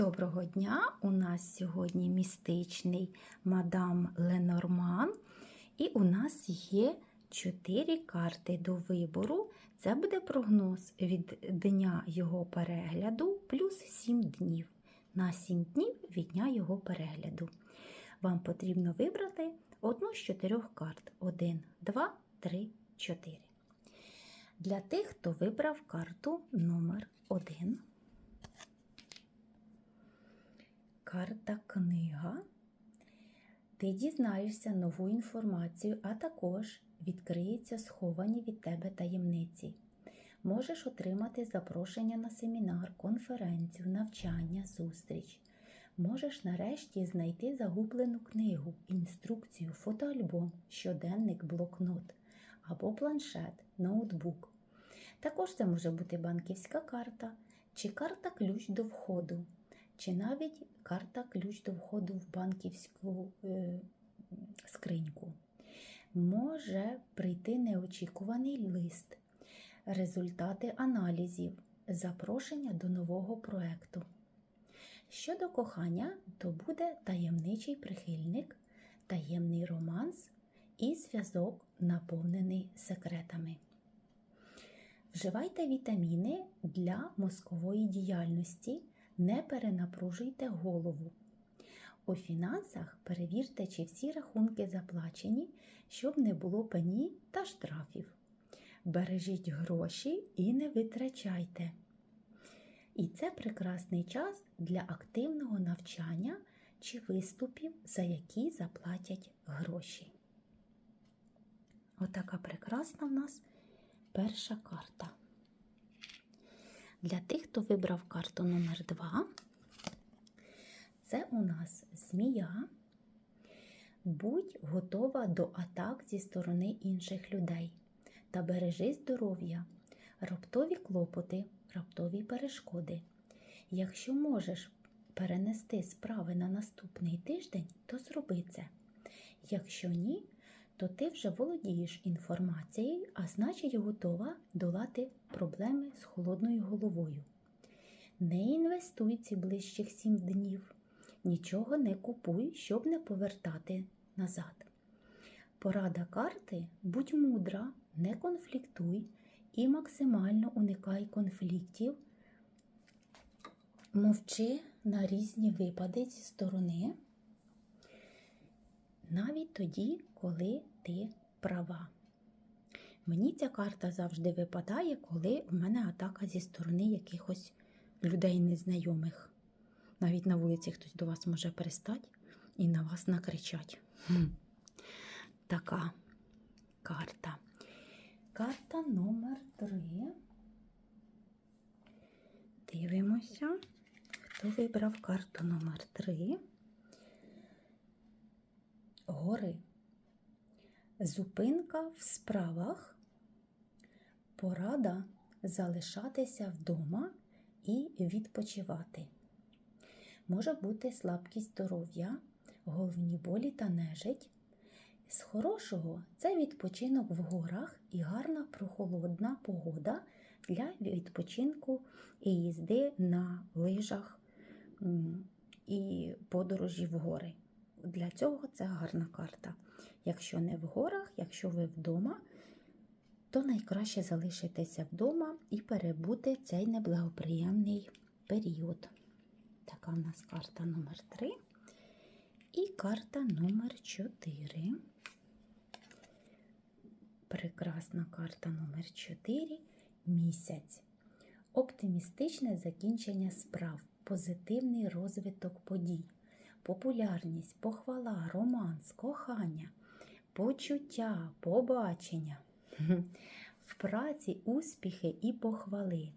Доброго дня! У нас сьогодні містичний мадам Ленорман, і у нас є чотири карти до вибору. Це буде прогноз від дня його перегляду плюс 7 днів. На 7 днів від дня його перегляду. Вам потрібно вибрати одну з чотирьох карт: 1, 2, 3, 4. Для тих, хто вибрав карту номер 1. Карта книга. Ти дізнаєшся нову інформацію, а також відкриються сховані від тебе таємниці. Можеш отримати запрошення на семінар, конференцію, навчання, зустріч. Можеш нарешті знайти загублену книгу, інструкцію, фотоальбом, щоденник, блокнот або планшет, ноутбук. Також це може бути банківська карта чи карта ключ до входу чи навіть карта ключ до входу в банківську е, скриньку. Може прийти неочікуваний лист, результати аналізів, запрошення до нового проекту. Щодо кохання, то буде таємничий прихильник, таємний романс і зв'язок, наповнений секретами. Вживайте вітаміни для мозкової діяльності. Не перенапружуйте голову. У фінансах перевірте, чи всі рахунки заплачені, щоб не було пені та штрафів. Бережіть гроші і не витрачайте. І це прекрасний час для активного навчання чи виступів, за які заплатять гроші. Отака прекрасна в нас перша карта. Для тих, хто вибрав карту номер 2 це у нас змія. Будь готова до атак зі сторони інших людей та бережи здоров'я, раптові клопоти, раптові перешкоди. Якщо можеш перенести справи на наступний тиждень, то зроби це. Якщо ні, то ти вже володієш інформацією, а значить готова долати проблеми з холодною головою. Не інвестуй ці ближчих сім днів, нічого не купуй, щоб не повертати назад. Порада карти будь мудра, не конфліктуй і максимально уникай конфліктів, мовчи на різні випади зі сторони навіть тоді, коли ти права. Мені ця карта завжди випадає, коли в мене атака зі сторони якихось людей незнайомих. Навіть на вулиці хтось до вас може пристати і на вас накричать. Така карта. Карта номер 3. Дивимося, хто вибрав карту номер 3 гори. Зупинка в справах, порада залишатися вдома і відпочивати. Може бути слабкість здоров'я, головні болі та нежить. З хорошого це відпочинок в горах і гарна прохолодна погода для відпочинку і їзди на лижах і подорожі в гори. Для цього це гарна карта. Якщо не в горах, якщо ви вдома, то найкраще залишитися вдома і перебути цей неблагоприємний період. Така в нас карта номер 3 і карта номер 4. Прекрасна карта номер 4 місяць. Оптимістичне закінчення справ, позитивний розвиток подій популярність, похвала, романс, кохання, почуття, побачення, в праці успіхи і похвали.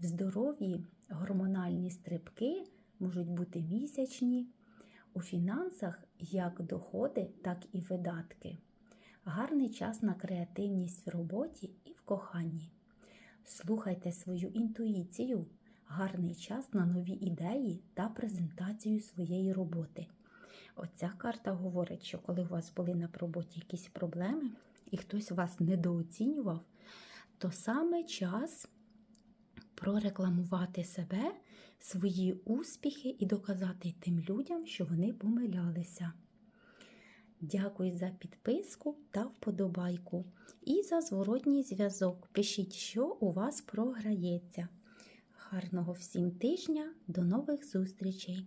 В здоров'ї гормональні стрибки можуть бути місячні, у фінансах як доходи, так і видатки. Гарний час на креативність в роботі і в коханні. Слухайте свою інтуїцію гарний час на нові ідеї та презентацію своєї роботи. Оця карта говорить, що коли у вас були на роботі якісь проблеми і хтось вас недооцінював, то саме час прорекламувати себе, свої успіхи і доказати тим людям, що вони помилялися. Дякую за підписку та вподобайку і за зворотній зв'язок. Пишіть, що у вас програється. Гарного всім тижня, до нових зустрічей!